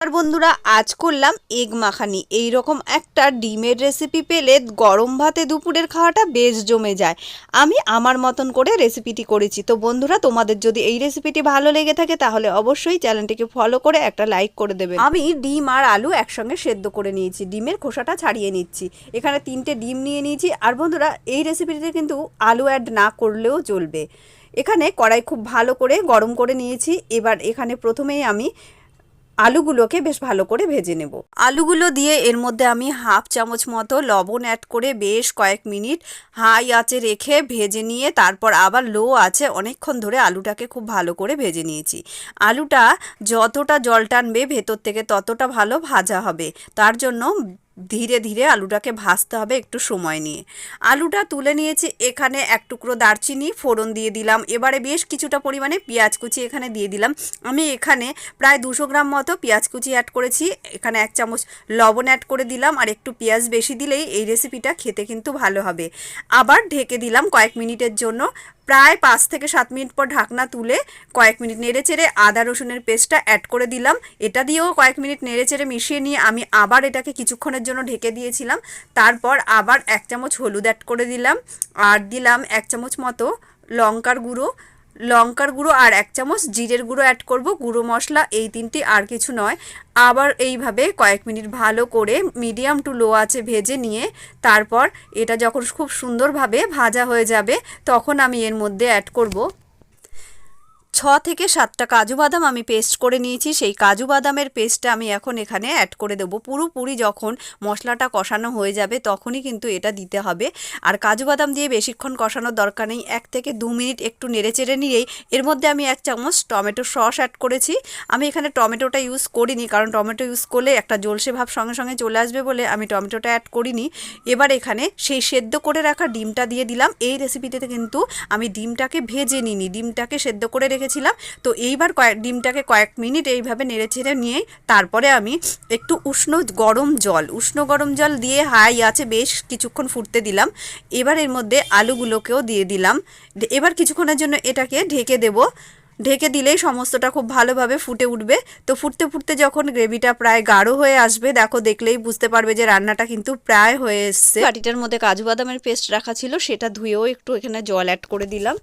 আর বন্ধুরা, আজ করলাম এগ মাখানি। এই রকম একটা ডিমের রেসিপি পেলে গরম ভাতে দুপুরের খাওয়াটা বেশ জমে যায়। আমি আমার মতন করে রেসিপিটি করেছি। তো বন্ধুরা, তোমাদের যদি এই রেসিপিটি ভালো লেগে থাকে, তাহলে অবশ্যই চ্যানেলটিকে ফলো করে একটা লাইক করে দেবে আমি ডিম আর আলু একসঙ্গে সেদ্ধ করে নিয়েছি। ডিমের খোসাটা ছাড়িয়ে নিচ্ছি। এখানে তিনটে ডিম নিয়ে নিয়েছি। আর বন্ধুরা, এই রেসিপিটিতে কিন্তু আলু অ্যাড না করলেও চলবে। এখানে কড়াই খুব ভালো করে গরম করে নিয়েছি। এবার এখানে প্রথমেই আমি আলুগুলোকে বেশ ভালো করে ভেজে নেব। আলুগুলো দিয়ে এর মধ্যে আমি হাফ চামচ মতো লবণ অ্যাড করে বেশ কয়েক মিনিট হাই আঁচে রেখে ভেজে নিয়ে তারপর আবার লো আছে অনেকক্ষণ ধরে আলুটাকে খুব ভালো করে ভেজে নিয়েছি। আলুটা যতটা জল টানবে ভেতর থেকে ততটা ভালো ভাজা হবে। তার জন্য ধীরে ধীরে আলুটাকে ভাজতে হবে একটু সময় নিয়ে। আলুটা তুলে নিয়েছি, এখানে এক টুকরো দারচিনি, ফোড়ন দিয়ে দিলাম। এবারে বেশ কিছুটা পরিমাণে পেঁয়াজ কুচি এখানে দিয়ে দিলাম। আমি এখানে প্রায় দুশো গ্রাম মতো পেঁয়াজ কুচি অ্যাড করেছি। এখানে এক চামচ লবণ অ্যাড করে দিলাম আর একটু পেঁয়াজ বেশি দিলেই এই রেসিপিটা খেতে কিন্তু ভালো হবে। আবার ঢেকে দিলাম কয়েক মিনিটের জন্য। প্রায় পাঁচ থেকে সাত মিনিট পর ঢাকনা তুলে কয়েক মিনিট নেড়ে চেড়ে আদা রসুনের পেস্টটা অ্যাড করে দিলাম। এটা দিয়েও কয়েক মিনিট নেড়ে চেড়ে মিশিয়ে নিয়ে আমি আবার এটাকে কিছুক্ষণের জন্য ঢেকে দিয়েছিলাম। তারপর আবার এক চামচ হলুদ অ্যাড করে দিলাম। আর দিলাম এক চামচ মতো লঙ্কার গুঁড়ো। লঙ্কার গুঁড়ো আর এক চামচ জিরের গুঁড়ো অ্যাড করব। গুঁড়ো মশলা এই তিনটি আর কিছু নয়। আবার এইভাবে কয়েক মিনিট ভালো করে মিডিয়াম টু লো আছে ভেজে নিয়ে তারপর এটা যখন খুব সুন্দরভাবে ভাজা হয়ে যাবে, তখন আমি এর মধ্যে অ্যাড করব। ছ থেকে সাতটা কাজু বাদাম আমি পেস্ট করে নিয়েছি। সেই কাজু বাদামের পেস্টটা আমি এখন এখানে অ্যাড করে দেবো। পুরোপুরি যখন মশলাটা কষানো হয়ে যাবে তখনই কিন্তু এটা দিতে হবে। আর কাজু বাদাম দিয়ে বেশিক্ষণ কষানোর দরকার নেই। এক থেকে দু মিনিট একটু নেড়ে চেড়ে নিয়েই এর মধ্যে আমি এক চামচ টমেটো সস অ্যাড করেছি। আমি এখানে টমেটোটা ইউজ করিনি কারণ টমেটো ইউজ করলে একটা জলসে ভাব সঙ্গে সঙ্গে চলে আসবে বলে আমি টমেটোটা অ্যাড করিনি। এবার এখানে সেই সেদ্ধ করে রাখা ডিমটা দিয়ে দিলাম। এই রেসিপিটিতে কিন্তু আমি ডিমটাকে ভেজে নিইনি। ডিমটাকে সেদ্ধ করে রেখে রেখেছিলাম। তো এইবার কয়েক, ডিমটাকে কয়েক মিনিট এইভাবে নেড়ে ছেড়ে নিয়ে তারপরে আমি একটু উষ্ণ গরম জল, উষ্ণ গরম জল দিয়ে হাই আছে বেশ কিছুক্ষণ ফুটতে দিলাম। এবার এর মধ্যে আলুগুলোকেও দিয়ে দিলাম। এবার কিছুক্ষণের জন্য এটাকে ঢেকে দেবো। ঢেকে দিলেই সমস্তটা খুব ভালোভাবে ফুটে উঠবে। তো ফুটতে ফুটতে যখন গ্রেভিটা প্রায় গাঢ় হয়ে আসবে, দেখো দেখলেই বুঝতে পারবে যে রান্নাটা কিন্তু প্রায় হয়ে এসছে। বাটিটার মধ্যে কাজু বাদামের পেস্ট রাখা ছিল, সেটা ধুয়েও একটু এখানে জল অ্যাড করে দিলাম।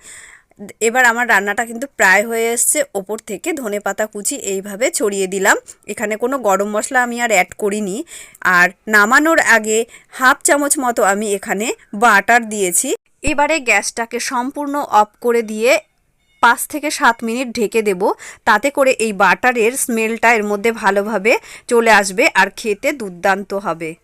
এবার আমার রান্নাটা কিন্তু প্রায় হয়ে এসছে। ওপর থেকে ধনে পাতা কুচি এইভাবে ছড়িয়ে দিলাম। এখানে কোনো গরম মশলা আমি আর অ্যাড করিনি। আর নামানোর আগে হাফ চামচ মতো আমি এখানে বাটার দিয়েছি। এবারে গ্যাসটাকে সম্পূর্ণ অফ করে দিয়ে পাঁচ থেকে সাত মিনিট ঢেকে দেব। তাতে করে এই বাটারের স্মেলটা এর মধ্যে ভালোভাবে চলে আসবে আর খেতে দুর্দান্ত হবে।